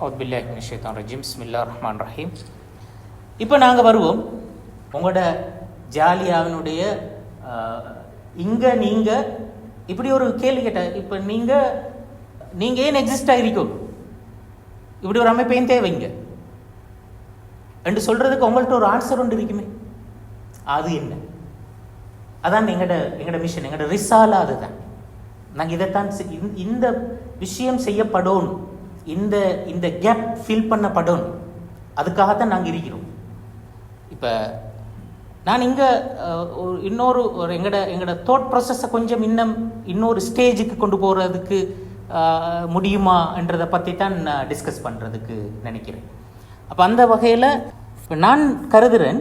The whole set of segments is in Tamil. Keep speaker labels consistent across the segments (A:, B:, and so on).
A: அவுத்பில்லாஹின் ஷேத்தான் ரஜீம். ஸ்மில்லா ரஹ்மான் ரஹீம் இப்போ நாங்கள் வருவோம். உங்களோட ஜாலியாவினுடைய இங்கே நீங்கள் இப்படி ஒரு கேள்வி கேட்ட இப்போ நீங்கள் நீங்கள் ஏன் எக்ஸிஸ்ட் ஆகிருக்கும் இப்படி ஒரு அமைப்பையும் தேவைங்க என்று சொல்கிறதுக்கு உங்கள்கிட்ட ஒரு ஆன்சர் ஒன்று இருக்குமே. அது என்ன? அதான் எங்களோட எங்களோட மிஷன் எங்களோட ரிசாலா அதுதான். நாங்கள் இதைத்தான் இந்த- இந்த விஷயம் செய்யப்படணும் இந்த இந்த கேப் ஃபில் பண்ணப்படும். அதுக்காகத்தான் நாங்கள் இருக்கிறோம். இப்போ நான் இங்கே ஒரு இன்னொரு ஒரு எங்களோட எங்களோட தோட் ப்ராசஸை கொஞ்சம் இன்னும் இன்னொரு ஸ்டேஜுக்கு கொண்டு போகிறதுக்கு முடியுமா என்றதை பற்றி தான் நான் டிஸ்கஸ் பண்ணுறதுக்கு நினைக்கிறேன். அப்போ அந்த வகையில் நான் கருதுகிறேன்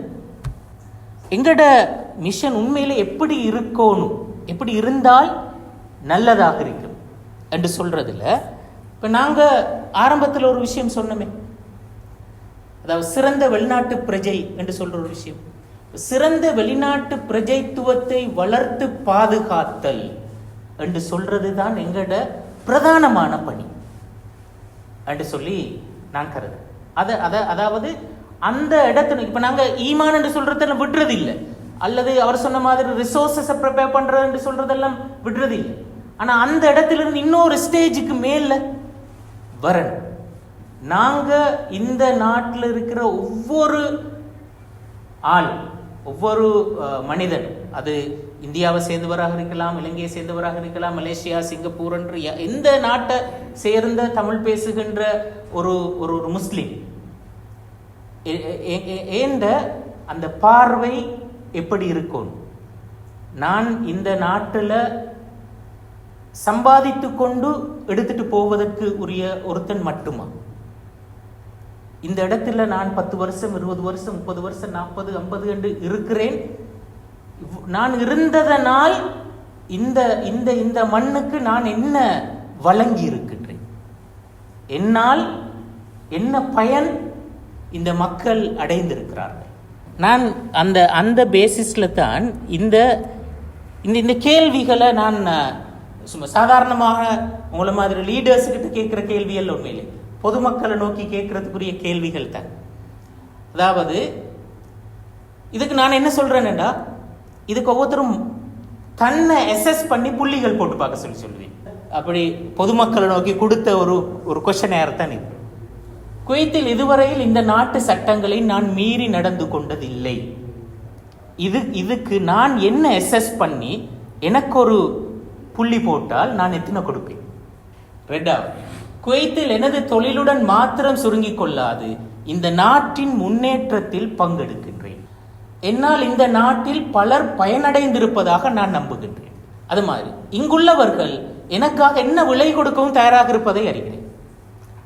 A: எங்களோட மிஷன் உண்மையில் எப்படி இருக்கணும் எப்படி இருந்தால் நல்லதாக இருக்கும் என்று சொல்கிறதுல இப்போ நாங்கள் ஆரம்பத்தில் ஒரு விஷயம் சொன்னோமே. அதாவது சிறந்த வெளிநாட்டு பிரஜை என்று சொல்ற ஒரு விஷயம். சிறந்த வெளிநாட்டு பிரஜைத்துவத்தை வளர்த்து பாதுகாத்தல் என்று சொல்றது தான் எங்களோட பிரதானமான பணி என்று சொல்லி நான் கருது அதை அதை அதாவது அந்த இடத்துல இப்போ நாங்கள் ஈமான் என்று சொல்றத விடுறது இல்லை அல்லது அவர் சொன்ன மாதிரி ரிசோர்ஸஸை ப்ரிப்பேர் பண்ணுறது என்று சொல்றதெல்லாம் விடுறது இல்லை ஆனால் அந்த இடத்துல இருந்து இன்னொரு ஸ்டேஜுக்கு மேலே வரன் நாங்கள் இந்த நாட்டில் இருக்கிற ஒவ்வொரு ஆள் ஒவ்வொரு மனிதன் அது இந்தியாவை சேர்ந்தவராக இருக்கலாம் இலங்கையை சேர்ந்தவராக இருக்கலாம் மலேசியா சிங்கப்பூர் என்று எந்த நாட்டை சேர்ந்த தமிழ் பேசுகின்ற ஒரு ஒரு ஒரு முஸ்லீம் ஏ- ஏ- ஏ- ஏந்த அந்த பார்வை எப்படி இருக்கும்? நான் இந்த நாட்டில் சம்பாதித்து கொண்டு எடுத்துட்டு போவதற்கு உரிய ஒருத்தன் மட்டுமா? இந்த இடத்துல நான் பத்து வருஷம் இருபது வருஷம் முப்பது வருஷம் நாற்பது ஐம்பது என்று இருக்கிறேன். நான் இருந்ததனால் இந்த இந்த இந்த மண்ணுக்கு நான் என்ன வழங்கி இருக்கின்றேன்? என்னால் என்ன பயன் இந்த மக்கள் அடைந்திருக்கிறார்கள்? நான் அந்த அந்த பேசிஸில் தான் இந்த இந்த இந்த கேள்விகளை நான் சும்மா சாதாரணமாக உங்களை மாதிரி லீடர்ஸ் கிட்ட கேட்குற கேள்விகள் உண்மையிலே. பொதுமக்களை நோக்கி கேட்கறதுக்குரிய கேள்விகள் தான். அதாவது இதுக்கு நான் என்ன சொல்றேன்டா இதுக்கு ஒவ்வொருத்தரும் தன்னை எஸ்எஸ் பண்ணி புள்ளிகள் போட்டு பார்க்க சொல்லி சொல்லுவேன். அப்படி பொதுமக்களை நோக்கி கொடுத்த ஒரு ஒரு கொஷன் தான் இது. குவைத்தில் இதுவரையில் இந்த நாட்டு சட்டங்களை நான் மீறி நடந்து கொண்டதில்லை. இது இதுக்கு நான் என்ன எஸ்எஸ் பண்ணி எனக்கு ஒரு புள்ளி போட்டால் நான் எத்தனை கொடுப்பேன்? ரெண்டாவது குவைத்தில் எனது தொழிலுடன் மாத்திரம் சுருங்கிக் கொள்ளாது. இந்த நாட்டின் முன்னேற்றத்தில் பங்கெடுக்கின்றேன். என்னால் இந்த நாட்டில் பலர் பயனடைந்திருப்பதாக நான் நம்புகின்றேன். அது மாதிரி இங்குள்ளவர்கள் எனக்காக என்ன விலை கொடுக்கவும் தயாராக இருப்பதை அறிகிறேன்.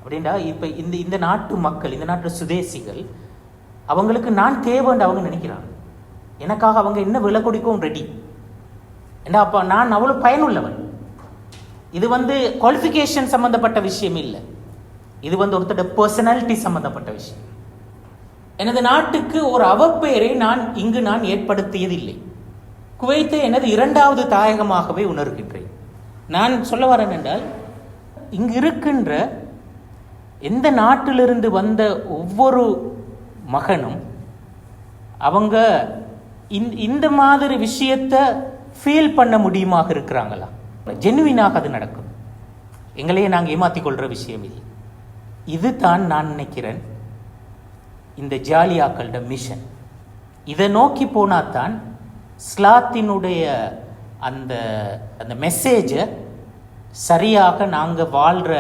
A: அப்படின்டா இப்போ இந்த இந்த நாட்டு மக்கள் இந்த நாட்டு சுதேசிகள் அவங்களுக்கு நான் தேவைன்னு அவங்க நினைக்கிறாங்க. எனக்காக அவங்க என்ன விலை கொடுக்கவும் ரெடி ஏண்டா அப்போ நான் அவ்வளோ பயனுள்ளவன். இது வந்து குவாலிஃபிகேஷன் சம்மந்தப்பட்ட விஷயம் இல்லை. இது வந்து ஒருத்தரோட பர்சனாலிட்டி சம்மந்தப்பட்ட விஷயம். எனது நாட்டுக்கு ஒரு அவப்பெயரை நான் இங்கு நான் ஏற்படுத்தியதில்லை. குவைத்தை எனது இரண்டாவது தாயகமாகவே உணர்கின்றேன். நான் சொல்ல வரேன் என்றால் இங்கு இருக்கின்ற எந்த நாட்டிலிருந்து வந்த ஒவ்வொரு மகனும் அவங்க இந்த இந்த மாதிரி விஷயத்தை ஃபீல் பண்ண முடியுமாக இருக்கிறாங்களா? ஜெனுவினாக அது நடக்கும். எங்களையே நாங்கள் ஏமாத்திக் கொள்கிற விஷயம் இல்லை. இதுதான் நான் நினைக்கிறேன் இந்த ஜாலியாக்களோட மிஷன் இதை நோக்கி போனால் தான் ஸ்லாத்தினுடைய அந்த அந்த மெசேஜை சரியாக நாங்கள் வாழ்கிற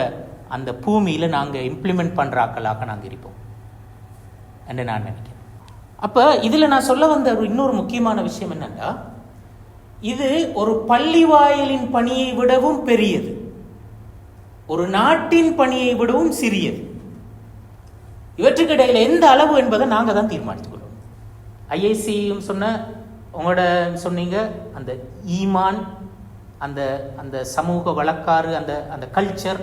A: அந்த பூமியில் நாங்கள் இம்ப்ளிமெண்ட் பண்ணுறாக்களாக நாங்கள் இருப்போம். என்று நான் நினைக்கிறேன். அப்போ இதில் நான் சொல்ல வந்த ஒரு இன்னொரு முக்கியமான விஷயம் என்னன்னா இது ஒரு பள்ளி வாயிலின் பணியை விடவும் பெரியது. ஒரு நாட்டின் பணியை விடவும் சிறியது. இவற்றுக்கிடையில் எந்த அளவு என்பதை நாங்கள் தான் தீர்மானித்துக் ஐஏசியும் ஐஐசியும் சொன்ன உங்களோட சொன்னீங்க அந்த ஈமான் அந்த அந்த சமூக வழக்காறு அந்த அந்த கல்ச்சர்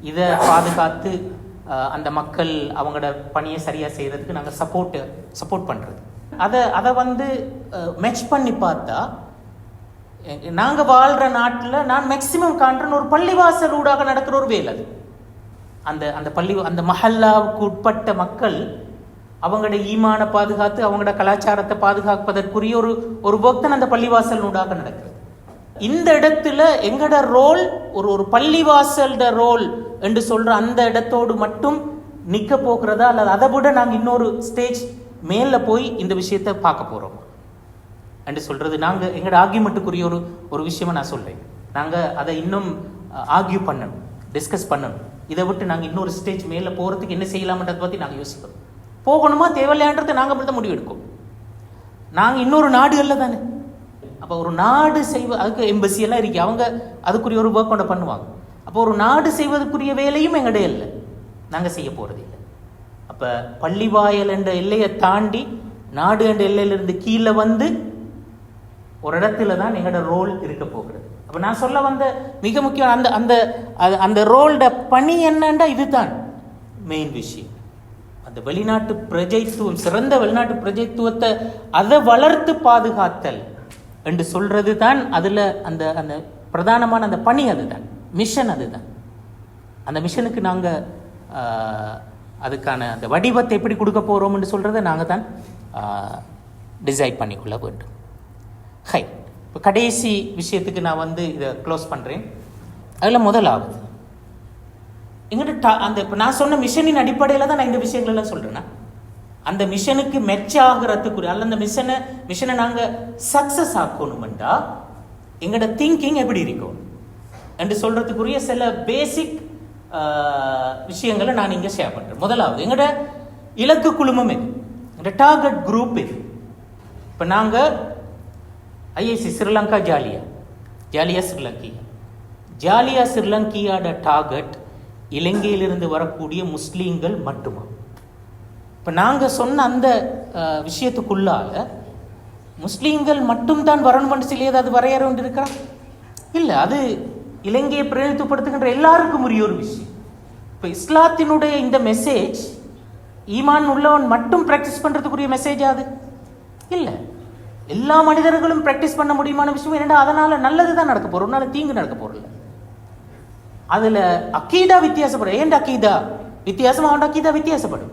A: இதை பாதுகாத்து அந்த மக்கள் அவங்களோட பணியை சரியாக செய்கிறதுக்கு நாங்கள் சப்போர்ட்டு சப்போர்ட் பண்ணுறது அதை அதை வந்து மேட்ச் பண்ணி பார்த்தா நாங்கள் வாழ்கிற நாட்டில் நான் மேக்சிமம் காண்றேன் ஒரு பள்ளிவாசல் ஊடாக நடக்கிற ஒரு வேலை அது. அந்த அந்த பள்ளி அந்த மஹல்லாவுக்கு உட்பட்ட மக்கள் அவங்களோட ஈமான பாதுகாத்து அவங்களோட கலாச்சாரத்தை பாதுகாப்பதற்குரிய ஒரு ஒரு ஒர்க் அந்த பள்ளிவாசல் நூடாக நடக்கிறது. இந்த இடத்துல எங்கட ரோல் ஒரு ஒரு பள்ளிவாசல்ட ரோல் என்று சொல்கிற அந்த இடத்தோடு மட்டும் நிற்க போகிறதா? அல்லது அதை விட நாங்கள் இன்னொரு ஸ்டேஜ் மேலே போய் இந்த விஷயத்தை பார்க்க போகிறோம் என்று சொல்கிறது நாங்கள் எங்களோட ஆர்கியூமெண்ட்டுக்குரிய ஒரு ஒரு விஷயமா நான் சொல்கிறேன் நாங்கள் அதை இன்னும் ஆர்கியூ பண்ணணும் டிஸ்கஸ் பண்ணணும். இதை விட்டு நாங்கள் இன்னொரு ஸ்டேஜ் மேலே போகிறதுக்கு என்ன செய்யலாம்ன்றதை பற்றி நாங்கள் யோசிக்கிறோம் போகணுமா தேவையில்லையான்றதை நாங்கள் மட்டும் முடிவு எடுக்கோம். நாங்கள் இன்னொரு நாடுகளில் தானே. அப்போ ஒரு நாடு செய்வ அதுக்கு எம்பசி எல்லாம் இருக்கு அவங்க அதுக்குரிய ஒரு ஒர்க் கொண்ட பண்ணுவாங்க. அப்போ ஒரு நாடு செய்வதற்குரிய வேலையும் எங்கடைய இல்லை. நாங்கள் செய்ய போகிறது இல்லை. அப்ப பள்ளிவாயல் என்ற எல்லையை தாண்டி நாடு என்ற எல்லையிலிருந்து கீழே வந்து ஒரு இடத்துல தான் எங்களோட ரோல் இருக்க போகிறது. அப்போ நான் சொல்ல வந்த மிக முக்கியம் அந்த அந்த அது- அந்த ரோல்ட பணி என்னண்டா இதுதான். மெயின் விஷயம். அந்த வெளிநாட்டு பிரஜைத்துவம் சிறந்த வெளிநாட்டு பிரஜைத்துவத்தை அதை வளர்த்து பாதுகாத்தல் என்று சொல்றது தான் அதில் அந்த அந்த பிரதானமான அந்த பணி அதுதான். மிஷன் அதுதான். அந்த மிஷனுக்கு நாங்கள் அதுக்கான அந்த வடிவத்தை எப்படி கொடுக்க போறோம் என்று நாங்கள் தான் டிசைட் பண்ணிக்கொள்ள வேண்டும். ஹை இப்போ கடைசி விஷயத்துக்கு நான் வந்து இதை க்ளோஸ் பண்ணுறேன் அதில் முதலாவது. எங்கிட்ட டா- அந்த இப்போ நான் சொன்ன மிஷனின் அடிப்படையில் தான் நான் இந்த விஷயங்கள்லாம் சொல்கிறேன்னா அந்த மிஷனுக்கு மெச்ச ஆகிறதுக்குரிய அல்ல அந்த மிஷனை மிஷனை நாங்கள் சக்ஸஸ் ஆக்கணுமெண்டா எங்களோட திங்கிங் எப்படி இருக்கும்? என்று சொல்கிறதுக்குரிய சில பேசிக் விஷயங்களை நான் இங்கே ஷேர் பண்ணுறேன் முதலாவது எங்களோட இலக்கு குழுமம் இது எங்களோட டார்கெட் குரூப் இது இப்போ நாங்கள் ஐஎஸ்சி ஸ்ரீலங்கா ஜாலியா? ஜாலியா ஸ்ரீலங்கியா ஜாலியா ஸ்ரீலங்கியாட டார்கெட் இலங்கையிலிருந்து வரக்கூடிய முஸ்லீம்கள் மட்டுமா? இப்போ நாங்கள் சொன்ன அந்த விஷயத்துக்குள்ளால் முஸ்லீம்கள் மட்டும்தான் வரணும்னு சொல்லி ஏதாவது வரையறை ஒன்று இருக்கா? இல்லை அது இலங்கையை பிரதிநிதித்துவப்படுத்துகின்ற எல்லாருக்கும் உரிய ஒரு விஷயம். இப்போ இஸ்லாத்தினுடைய இந்த மெசேஜ் ஈமான் உள்ளவன் மட்டும் ப்ராக்டிஸ் பண்ணுறதுக்குரிய மெசேஜ் அது? இல்லை. எல்லா மனிதர்களும் ப்ராக்டிஸ் பண்ண முடியுமான விஷயம் என்னடா அதனால் நல்லது தான் நடக்க போகிறோம் ஒரு நாள் தீங்கு நடக்க போகிறல அதில் அக்கீதா வித்தியாசப்படும். ஏன் அக்கீதா வித்தியாசம் அவன் அக்கீதா வித்தியாசப்படும்.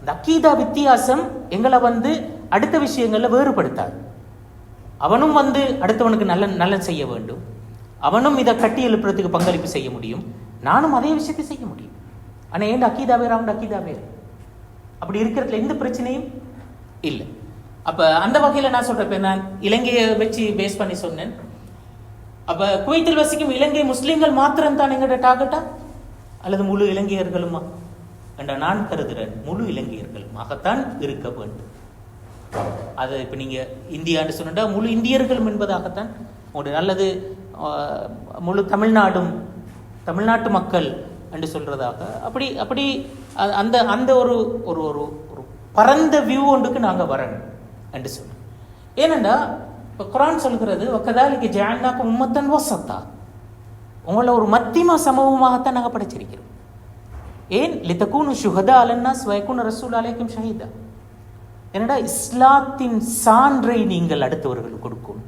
A: இந்த அக்கீதா வித்தியாசம் எங்களை வந்து அடுத்த விஷயங்களில் வேறுபடுத்தாது. அவனும் வந்து அடுத்தவனுக்கு நல்ல நல்ல செய்ய வேண்டும். அவனும் இதை கட்டி எழுப்புறதுக்கு பங்களிப்பு செய்ய முடியும். நானும் அதே விஷயத்தை செய்ய முடியும். ஆனால் ஏன் அக்கீதா வேறு அவன் அக்கீதா வேறு? அப்படி இருக்கிறதுல எந்த பிரச்சனையும் இல்லை. அப்போ அந்த வகையில் நான் சொல்கிறப்ப நான் இலங்கையை வச்சு பேஸ் பண்ணி சொன்னேன். அப்போ குவைத்தில் வசிக்கும் இலங்கை முஸ்லீம்கள் மாத்திரம் தான் எங்களோட டார்கெட்டா அல்லது முழு இலங்கையர்களுமா? என்ற நான் கருதுகிறேன் முழு இலங்கையர்களுமாகத்தான் இருக்க வேண்டும். அது இப்போ நீங்கள் இந்தியான்னு சொன்னா முழு இந்தியர்களும் என்பதாகத்தான். ஒரு அல்லது முழு தமிழ்நாடும் தமிழ்நாட்டு மக்கள் என்று சொல்றதாக. அப்படி அப்படி அந்த அந்த ஒரு ஒரு ஒரு பரந்த வியூ ஒன்றுக்கு நாங்கள் வரணும். என்று சொன்னோம் ஏனென்றா இப்போ குரான் சொல்கிறது ஒக்கதாலிக்கு ஜான்னாக்கு உம்மத்தன் வசத்தா உங்களை ஒரு மத்தியம சமூகமாகத்தான் நாங்கள் படைச்சிருக்கிறோம். ஏன்? லித்தக்கூனு சுகதா அலன்னா ஸ்வயக்குன ரசூல் அலைக்கும் ஷஹீதா. என்னடா இஸ்லாத்தின் சான்றை நீங்கள் அடுத்தவர்களுக்கு கொடுக்கணும்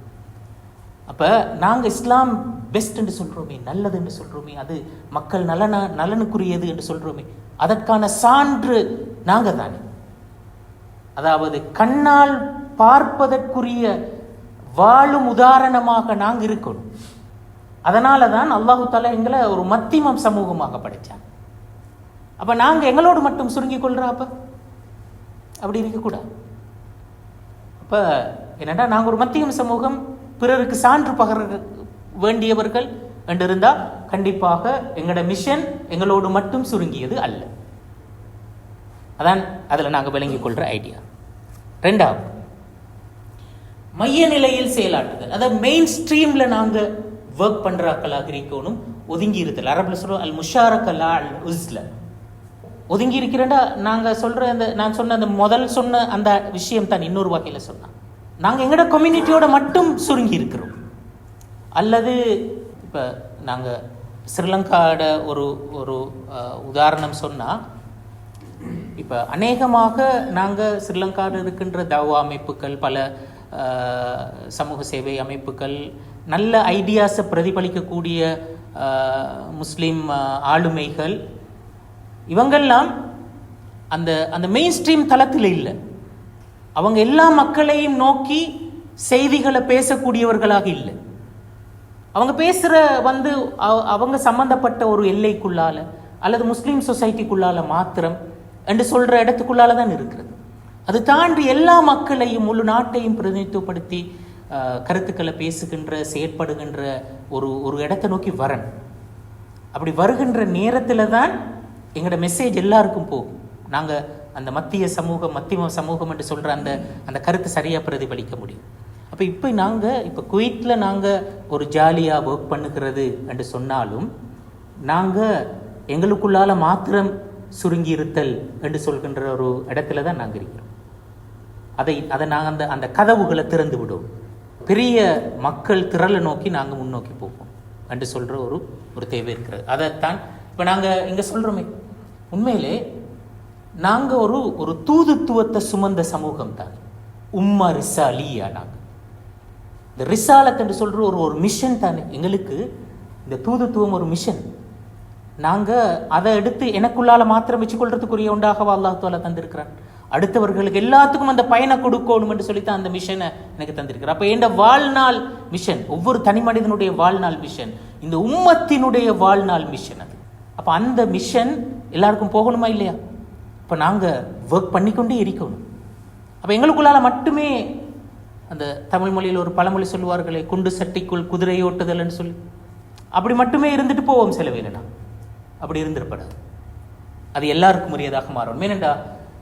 A: அப்போ நாங்கள் இஸ்லாம் பெஸ்ட் என்று சொல்கிறோமே நல்லது என்று சொல்கிறோமே அது மக்கள் நலன நலனுக்குரியது என்று சொல்கிறோமே அதற்கான சான்று நாங்கள் தானே அதாவது கண்ணால் பார்ப்பதற்குரிய வாழும் உதாரணமாக நாங்கள் இருக்கணும். அதனால தான் அல்லாஹு தாலா எங்களை ஒரு மத்திமம் சமூகமாக படைச்சாங்க. அப்ப நாங்க எங்களோடு மட்டும் சுருங்கி கொள்றோம் அப்போ? அப்படி இருக்கக்கூடாது அப்ப என்னடா நாங்கள் ஒரு மத்தியம் சமூகம் பிறருக்கு சான்று பகர வேண்டியவர்கள் என்று கண்டிப்பாக எங்களோட மிஷன் எங்களோடு மட்டும் சுருங்கியது அல்ல. அதான் அதில் நாங்கள் விளங்கிக் கொள்ற ஐடியா ரெண்டாவது மைய நிலையில் செயலாற்றுதல். அதாவது மெயின் ஸ்ட்ரீம்ல நாங்க ஒர்க் பண்றாக்களாக இருக்கணும் ஒதுங்கி இருத்தல். அரபுல சொல்றோம் அல் முஷாரக்கலா அல் உஸ்ல ஒதுங்கி இருக்கிறேன்டா நாங்க சொல்ற அந்த நான் சொன்ன அந்த முதல் சொன்ன அந்த விஷயம் தான் இன்னொரு வகையில சொன்னா நாங்க எங்கட கம்யூனிட்டியோட மட்டும் சுருங்கி இருக்கிறோம். அல்லது இப்ப நாங்க ஸ்ரீலங்காவோட ஒரு ஒரு உதாரணம் சொன்னா இப்போ அநேகமாக நாங்கள் ஸ்ரீலங்காவில் இருக்கின்ற தவா அமைப்புகள் பல சமூக சேவை அமைப்புகள் நல்ல ஐடியாஸை பிரதிபலிக்கக்கூடிய முஸ்லீம் ஆளுமைகள் இவங்கெல்லாம் அந்த அந்த மெயின் ஸ்ட்ரீம் தளத்தில் இல்லை. அவங்க எல்லா மக்களையும் நோக்கி செய்திகளை பேசக்கூடியவர்களாக இல்லை. அவங்க பேசுகிற வந்து அவங்க சம்பந்தப்பட்ட ஒரு எல்லைக்குள்ளால அல்லது முஸ்லீம் சொசைட்டிக்குள்ளால் மாத்திரம் என்று சொல்கிற இடத்துக்குள்ளால தான் இருக்கிறது. அது தாண்டி எல்லா மக்களையும் முழு நாட்டையும் பிரதிநிதித்துவப்படுத்தி கருத்துக்களை பேசுகின்ற செயற்படுகின்ற ஒரு ஒரு இடத்தை நோக்கி வரணும். அப்படி வருகின்ற நேரத்தில் தான் எங்களோட மெசேஜ் எல்லாருக்கும் போகும். நாங்கள் அந்த மத்திய சமூகம் மத்திய சமூகம் என்று சொல்கிற அந்த அந்த கருத்தை சரியாக பிரதிபலிக்க முடியும். அப்போ இப்போ நாங்கள் இப்போ குவைத்தில் நாங்கள் ஒரு ஜாலியாக ஒர்க் பண்ணுகிறது என்று சொன்னாலும் நாங்கள் எங்களுக்குள்ளால மாத்திரம் சுருங்கி இருத்தல் என்று சொல்கின்ற ஒரு இடத்துல தான் நாங்கள் இருக்கிறோம். அதை அதை நாங்கள் அந்த அந்த கதவுகளை திறந்து விடுவோம். பெரிய மக்கள் திரளை நோக்கி நாங்கள் முன்னோக்கி போவோம் என்று சொல்கிற ஒரு ஒரு தேவை இருக்கிறது. அதைத்தான் இப்போ நாங்கள் இங்கே சொல்கிறோமே உண்மையிலே நாங்கள் ஒரு ஒரு தூதுத்துவத்தை சுமந்த சமூகம் தான். உம்மா ரிசாலியா நாங்கள் இந்த ரிசாலத் என்று சொல்கிற ஒரு ஒரு மிஷன் தானே. எங்களுக்கு இந்த தூதுத்துவம் ஒரு மிஷன் நாங்கள் அதை எடுத்து எனக்குள்ளால் மாத்திரம் வச்சுக்கொள்றதுக்குரிய உண்டாகவா அல்லாஹ் தந்திருக்கிறான். அடுத்தவர்களுக்கு எல்லாத்துக்கும் அந்த பயனை கொடுக்கணும் என்று சொல்லித்தான் அந்த மிஷனை எனக்கு தந்திருக்கிறார். அப்போ என் வாழ்நாள் மிஷன் ஒவ்வொரு தனி மனிதனுடைய வாழ்நாள் மிஷன் இந்த உம்மத்தினுடைய வாழ்நாள் மிஷன் அது. அப்போ அந்த மிஷன் எல்லாருக்கும் போகணுமா இல்லையா? இப்போ நாங்கள் ஒர்க் பண்ணிக்கொண்டே இருக்கணும். அப்போ எங்களுக்குள்ளால் மட்டுமே அந்த தமிழ் மொழியில் ஒரு பழமொழி சொல்லுவார்களே குண்டு சட்டிக்குள் குதிரை ஓட்டுதல்னு சொல்லி. அப்படி மட்டுமே இருந்துட்டு போவோம் சில வேலைனா அப்படி இருந்திருப்படாது. அது எல்லாருக்கும் உரியதாக மாறும். ஏனென்றா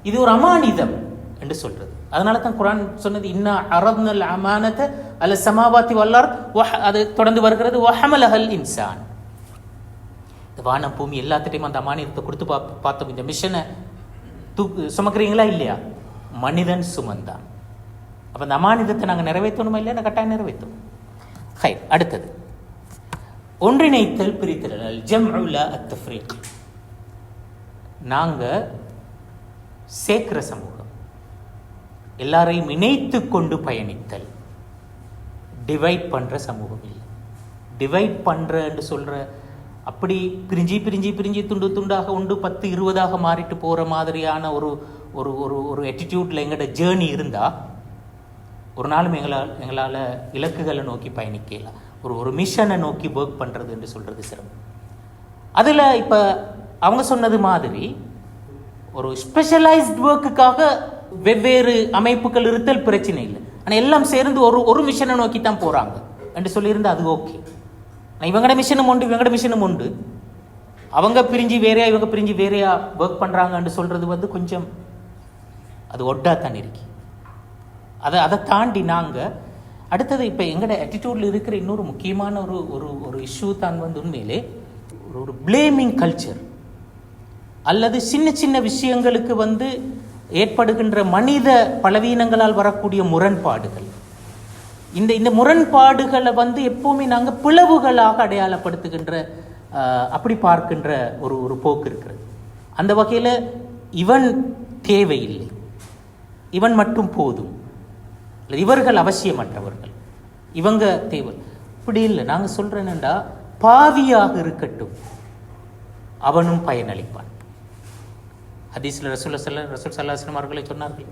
A: இது ஒரு அமானிதம் என்று சொல்றது. அதனால தான் குரான் சொன்னது இன்னா அரப்னல் அமானத அல்ல சமாபாத்தி வல்லார் அது தொடர்ந்து வருகிறது ஒஹமலஹல் இன்சான். இந்த வானம் பூமி எல்லாத்திட்டையும் அந்த அமானியத்தை கொடுத்து பா பார்த்தோம். இந்த மிஷனை தூக்கு சுமக்கிறீங்களா இல்லையா? மனிதன் சுமந்தான். அப்போ அந்த அமானிதத்தை நாங்கள் நிறைவேற்றணுமா இல்லையா? நான் கட்டாயம் நிறைவேற்றோம் ஹை அடுத்தது. ஒன்றிணைத்தல் பிரித்தல். ஜம்உல அத்தஃப்ரீக். நாங்கள் சேர்க்கிற சமூகம். எல்லாரையும் இணைத்து கொண்டு பயணித்தல். டிவைட் பண்ணுற சமூகம் இல்லை. டிவைட் பண்ணுறன்னு சொல்கிற அப்படி பிரிஞ்சு பிரிஞ்சு பிரிஞ்சு துண்டு துண்டாக உண்டு பத்து இருபதாக மாறிட்டு போகிற மாதிரியான ஒரு ஒரு ஒரு ஒரு attitude-ல எங்களோட ஜேர்னி இருந்தால் ஒரு நாளும் எங்களால் எங்களால் இலக்குகளை நோக்கி பயணிக்கலாம் ஒரு ஒரு மிஷனை நோக்கி ஒர்க் பண்ணுறது என்று சொல்கிறது சிரமம். அதில் இப்போ அவங்க சொன்னது மாதிரி ஒரு ஸ்பெஷலைஸ்ட் ஒர்க்குக்காக வெவ்வேறு அமைப்புகள் இருத்தல் பிரச்சனை இல்லை. ஆனால் எல்லாம் சேர்ந்து ஒரு ஒரு மிஷனை நோக்கி தான் போகிறாங்க என்று சொல்லியிருந்தா அது ஓகே ஆனால் இவங்கட மிஷனும் உண்டு இவங்கட மிஷனும் உண்டு. அவங்க பிரிஞ்சு வேறையா இவங்க பிரிஞ்சு வேறையா ஒர்க் பண்ணுறாங்கன்னு சொல்கிறது வந்து கொஞ்சம் அது ஒட்டா தான் இருக்கு. அதை அதை தாண்டி நாங்கள் அடுத்தது இப்போ எங்களோட ஆட்டிடியூடில் இருக்கிற இன்னொரு முக்கியமான ஒரு ஒரு ஒரு இஷ்யூ தான் வந்து உண்மையிலே ஒரு ஒரு பிளேமிங் கல்ச்சர் அல்லது சின்ன சின்ன விஷயங்களுக்கு வந்து ஏற்படுகின்ற மனித பலவீனங்களால் வரக்கூடிய முரண்பாடுகள். இந்த இந்த முரண்பாடுகளை வந்து எப்போவுமே நாங்கள் பிளவுகளாக அடையாளப்படுத்துகின்ற அப்படி பார்க்கின்ற ஒரு ஒரு போக்கு இருக்கிறது. அந்த வகையில் இவன் தேவையில்லை. இவன் மட்டும் போதும். இல்லை இவர்கள் அவசியமற்றவர்கள். இவங்க தேவை இப்படி இல்லை நாங்கள் சொல்கிறோம் பாவியாக இருக்கட்டும் அவனும் பயனளிப்பான். ஹதீஸ்ல ரசூல் சல்ல ரசூல் சல்லாஹம் அவர்களை சொன்னார்கள்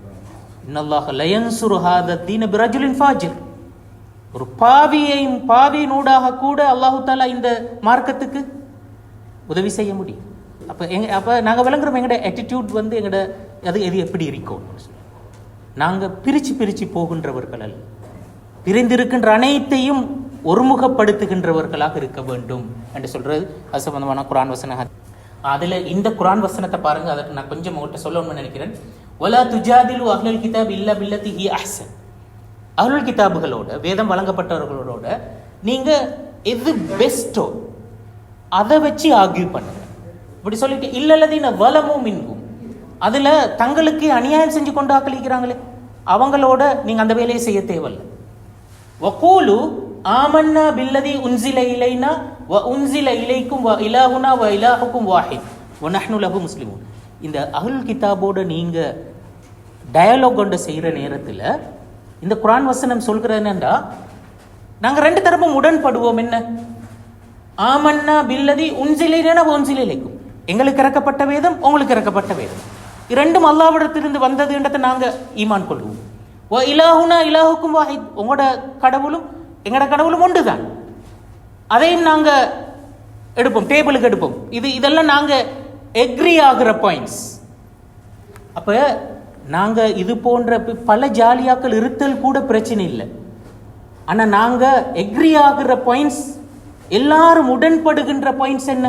A: இன்னல்லாஹ் தீன பிரஜுலின் ஃபாஜில் ஒரு பாவியையும் பாவியினூடாக கூட அல்லாஹு தாலா இந்த மார்க்கத்துக்கு உதவி செய்ய முடியும். அப்போ எங்க அப்போ நாங்கள் விளங்குறோம் எங்களோட ஆட்டிடியூட் வந்து எங்களோட அது எது எப்படி இருக்கும்? நாங்கள் பிரித்து பிரித்து போகின்றவர்கள் அல்ல. பிரிந்திருக்கின்ற அனைத்தையும் ஒருமுகப்படுத்துகின்றவர்களாக இருக்க வேண்டும் என்று சொல்றது அது சம்பந்தமான குரான் வசன அதில் இந்த குரான் வசனத்தை பாருங்க அதற்கு நான் கொஞ்சம் உங்கள்கிட்ட சொல்லணும்னு நினைக்கிறேன். ஒலா துஜாதிலு அஹ்லுல் கிதாப் இல்ல பில்லத்தி ஹி அஹ்சன். அருள் கிதாபுகளோட வேதம் வழங்கப்பட்டவர்களோட நீங்க எது பெஸ்ட்டோ அதை வச்சு ஆர்கியூ பண்ணுங்க. இப்படி சொல்லிட்டு இல்லல்லதீன வளமும் மின்கும் அதில் தங்களுக்கு அநியாயம் செஞ்சு கொண்டு ஆக்களிக்கிறாங்களே. அவங்களோட நீங்கள் அந்த வேலையை செய்ய தேவையில்ல. வக்கூலு ஆமன்னா பில்லதி உன்சில இலைனா வ உன்சில இலைக்கும் வ இலாகுனா வ இலாகுக்கும் வாஹித். ஒ நஹ்னு லஹு இந்த அகுல் கிதாபோட நீங்கள் டயலாக் கொண்டு செய்கிற நேரத்தில் இந்த குரான் வசனம் சொல்கிறது என்னண்டா? நாங்கள் ரெண்டு தரப்பும் உடன்படுவோம் என்ன? ஆமன்னா பில்லதி உன்சிலைனா உன்சில இலைக்கும். எங்களுக்கு இறக்கப்பட்ட வேதம் உங்களுக்கு இறக்கப்பட்ட வேதம். இரண்டும் அல்லாவிடத்திலிருந்து வந்ததுன்றதை நாங்கள் ஈமான் கொள்வோம். ஓ இலாஹுனா இலாஹுக்கும் வாஹித். உங்களோட கடவுளும் எங்களோட கடவுளும் ஒன்றுதான். அதையும் நாங்கள் எடுப்போம் டேபிளுக்கு எடுப்போம். இது இதெல்லாம் நாங்கள் எக்ரி ஆகிற பாயிண்ட்ஸ் அப்போ நாங்கள் இது போன்ற பல ஜாலியாக்கள் இருத்தல் கூட பிரச்சனை இல்லை. ஆனால் நாங்கள் எக்ரி ஆகிற பாயிண்ட்ஸ் எல்லாரும் உடன்படுகின்ற பாயிண்ட்ஸ் என்ன?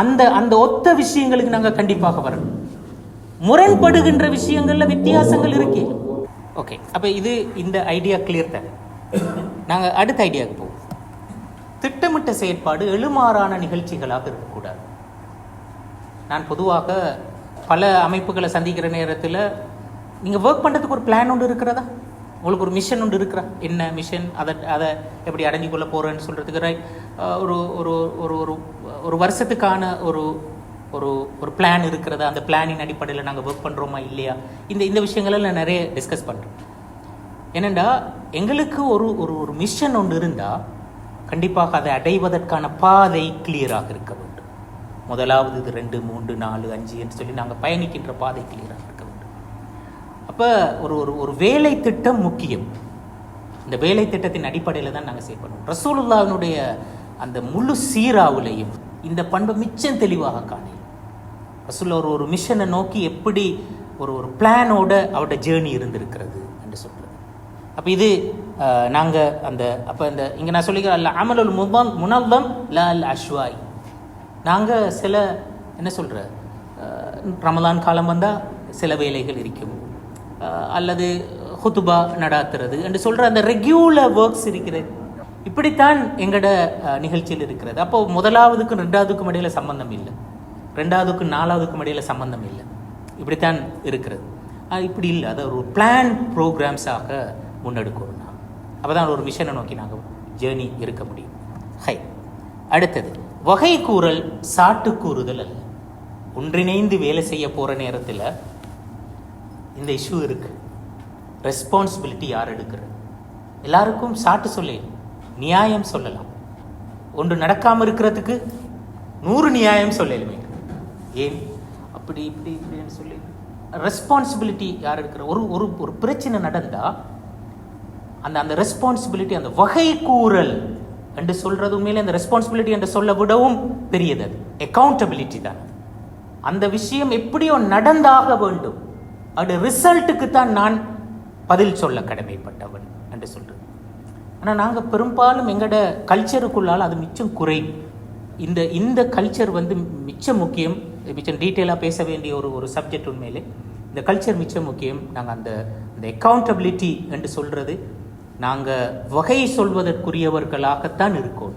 A: அந்த அந்த ஒத்த விஷயங்களுக்கு நாங்கள் கண்டிப்பாக வரணும். முரண்படுகின்ற விஷயங்கள்ல வித்தியாசங்கள் இருக்கே. ஓகே அப்ப இது இந்த ஐடியா கிளியர் தான்? நாங்க அடுத்த ஐடியாவுக்கு போவோம். திட்டமிட்ட செயற்பாடு எழுமாறான நிகழ்ச்சிகளாக இருக்கக்கூடாது. நான் பொதுவாக பல அமைப்புகளை சந்திக்கிற நேரத்தில் நீங்கள் ஒர்க் பண்ணுறதுக்கு ஒரு பிளான் ஒன்று இருக்கிறதா? உங்களுக்கு ஒரு மிஷன் ஒன்று இருக்கிறா என்ன மிஷன் அதை அதை எப்படி அடைஞ்சு கொள்ள போகிறேன்னு சொல்கிறதுக்கு ரைட் ஒரு ஒரு ஒரு ஒரு ஒரு வருஷத்துக்கான ஒரு ஒரு ஒரு பிளான் இருக்கிறதா? அந்த பிளானின் அடிப்படையில் நாங்கள் ஒர்க் பண்ணுறோமா இல்லையா? இந்த இந்த விஷயங்களெல்லாம் நான் நிறைய டிஸ்கஸ் பண்ணுறேன் ஏனெண்டா எங்களுக்கு ஒரு ஒரு ஒரு மிஷன் ஒன்று இருந்தால் கண்டிப்பாக அதை அடைவதற்கான பாதை கிளியராக இருக்க வேண்டும். முதலாவது இது ரெண்டு மூன்று நாலு அஞ்சு என்று சொல்லி நாங்கள் பயணிக்கின்ற பாதை கிளியராக இருக்க வேண்டும். அப்போ ஒரு ஒரு ஒரு வேலை திட்டம் முக்கியம். இந்த வேலை திட்டத்தின் அடிப்படையில் தான் நாங்கள் செயல்படுவோம் ரசூலுல்லாவினுடைய அந்த முழு சீராவுலையும் இந்த பண்பை மிச்சம் தெளிவாக காணேன் ரசூல்லா ஒரு ஒரு மிஷனை நோக்கி எப்படி ஒரு ஒரு பிளானோட அவரோட ஜேர்னி இருந்திருக்கிறது என்று சொல்கிறது அப்போ இது நாங்கள் அந்த அப்போ இந்த இங்கே நான் சொல்லிக்கிறேன் அல்ல அமலுல் முபம் முனவம் ல அல் அஷ்வாய். நாங்கள் சில என்ன சொல்கிற ரமலான் காலம் வந்தால் சில வேலைகள் இருக்கும். அல்லது ஹுத்துபா நடாத்துறது என்று சொல்கிற அந்த ரெகுலர் ஒர்க்ஸ் இருக்கிறது. இப்படித்தான் எங்களோட நிகழ்ச்சியில் இருக்கிறது. அப்போது முதலாவதுக்கும் ரெண்டாவதுக்கும் இடையில சம்பந்தம் இல்லை. ரெண்டாவதுக்கும் நாலாவதுக்கும் இடையில சம்பந்தம் இல்லை. இப்படித்தான் இருக்கிறது. இப்படி இல்லை. அதை ஒரு பிளான் ப்ரோக்ராம்ஸாக முன்னெடுக்கணும்னா நான் அப்போ தான் ஒரு மிஷனை நோக்கி நாங்கள் ஜேர்னி இருக்க முடியும். ஹை. அடுத்தது வகை கூறல் சாட்டு கூறுதல் அல்ல. ஒன்றிணைந்து வேலை செய்ய போகிற நேரத்தில் இந்த இஷ்யூ இருக்கு. ரெஸ்பான்சிபிலிட்டி யார் எடுக்கிறது? எல்லாருக்கும் சாட்டு சொல்ல நியாயம் சொல்லலாம். ஒன்று நடக்காமல் இருக்கிறதுக்கு நூறு நியாயம் சொல்லலுமே. ஏன்? அப்படி இப்படி இப்படின்னு சொல்லி. ரெஸ்பான்சிபிலிட்டி யார் எடுக்கிற ஒரு ஒரு ஒரு பிரச்சனை நடந்தால் அந்த அந்த ரெஸ்பான்சிபிலிட்டி அந்த வகை கூறல் என்று சொல்கிறது உண்மையிலே அந்த ரெஸ்பான்சிபிலிட்டி என்று சொல்ல விடவும் பெரியது அது. அக்கௌண்டபிலிட்டி தான். அந்த விஷயம் எப்படியோ நடந்தாக வேண்டும். அது ரிசல்ட்டுக்கு தான் நான் பதில் சொல்ல கடமைப்பட்டவன் என்று சொல்கிறேன் ஆனால் நாங்கள் பெரும்பாலும் எங்களோட கல்ச்சருக்குள்ளால் அது மிச்சம் குறை. இந்த இந்த கல்ச்சர் வந்து மிச்சம் முக்கியம். மிச்சம் டீட்டெயிலாக பேச வேண்டிய ஒரு ஒரு சப்ஜெக்ட் உண்மையிலே இந்த கல்ச்சர் மிச்சம் முக்கியம். நாங்கள் அந்த இந்த அக்கௌண்டபிலிட்டி என்று சொல்கிறது நாங்கள் வகை சொல்வதற்குரியவர்களாகத்தான் இருக்கோம்.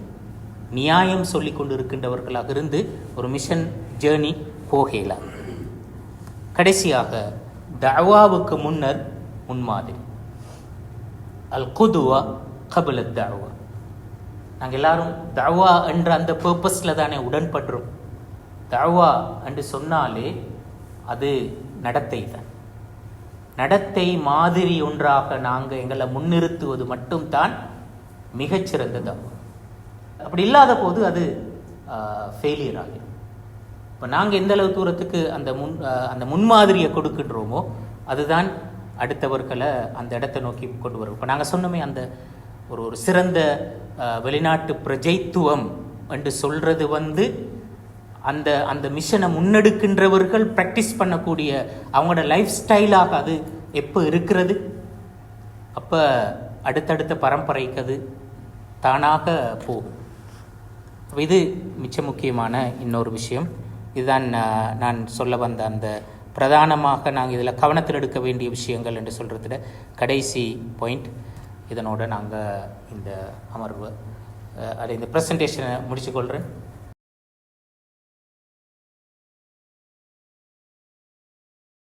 A: நியாயம் சொல்லி கொண்டு இருக்கின்றவர்களாக இருந்து ஒரு மிஷன் ஜேர்னி போகலாம் கடைசியாக தவாவுக்கு முன்னர் முன்மாதிரி. அல் குதுவா கபுல தவா நாங்கள் எல்லாரும் தவா என்ற அந்த பர்பஸில் தானே உடன்படுறோம் தவா என்று சொன்னாலே அது நடத்தை தான் நடத்தை மாதிரி ஒன்றாக நாங்கள் எங்களை முன்னிறுத்துவது மட்டும்தான் மிகச்சிறந்த தவா அப்படி இல்லாத போது அது ஃபெயிலியர் ஆகிடும். இப்போ நாங்கள் எந்த அளவு தூரத்துக்கு அந்த முன் அந்த முன்மாதிரியை கொடுக்கின்றோமோ அதுதான் அடுத்தவர்களை அந்த இடத்தை நோக்கி கொண்டு வரும். இப்போ நாங்கள் சொன்னோமே அந்த ஒரு ஒரு சிறந்த வெளிநாட்டு பிரஜைத்துவம் என்று சொல்றது வந்து அந்த அந்த மிஷனை முன்னெடுக்கின்றவர்கள் ப்ராக்டிஸ் பண்ணக்கூடிய அவங்களோட லைஃப் ஸ்டைலாக அது எப்போ இருக்கிறது? அப்போ அடுத்தடுத்த பரம்பரைக்கு அது தானாக போகும். இது மிச்ச முக்கியமான இன்னொரு விஷயம். இதுதான் நான் சொல்ல வந்த அந்த பிரதானமாக நாங்கள் இதில் கவனத்தில் எடுக்க வேண்டிய விஷயங்கள் என்று சொல்கிறதுல கடைசி பாயிண்ட் இதனோட நாங்கள் இந்த அமர்வு அதை இந்த ப்ரெசன்டேஷனை முடிச்சுக்கொள்கிறேன்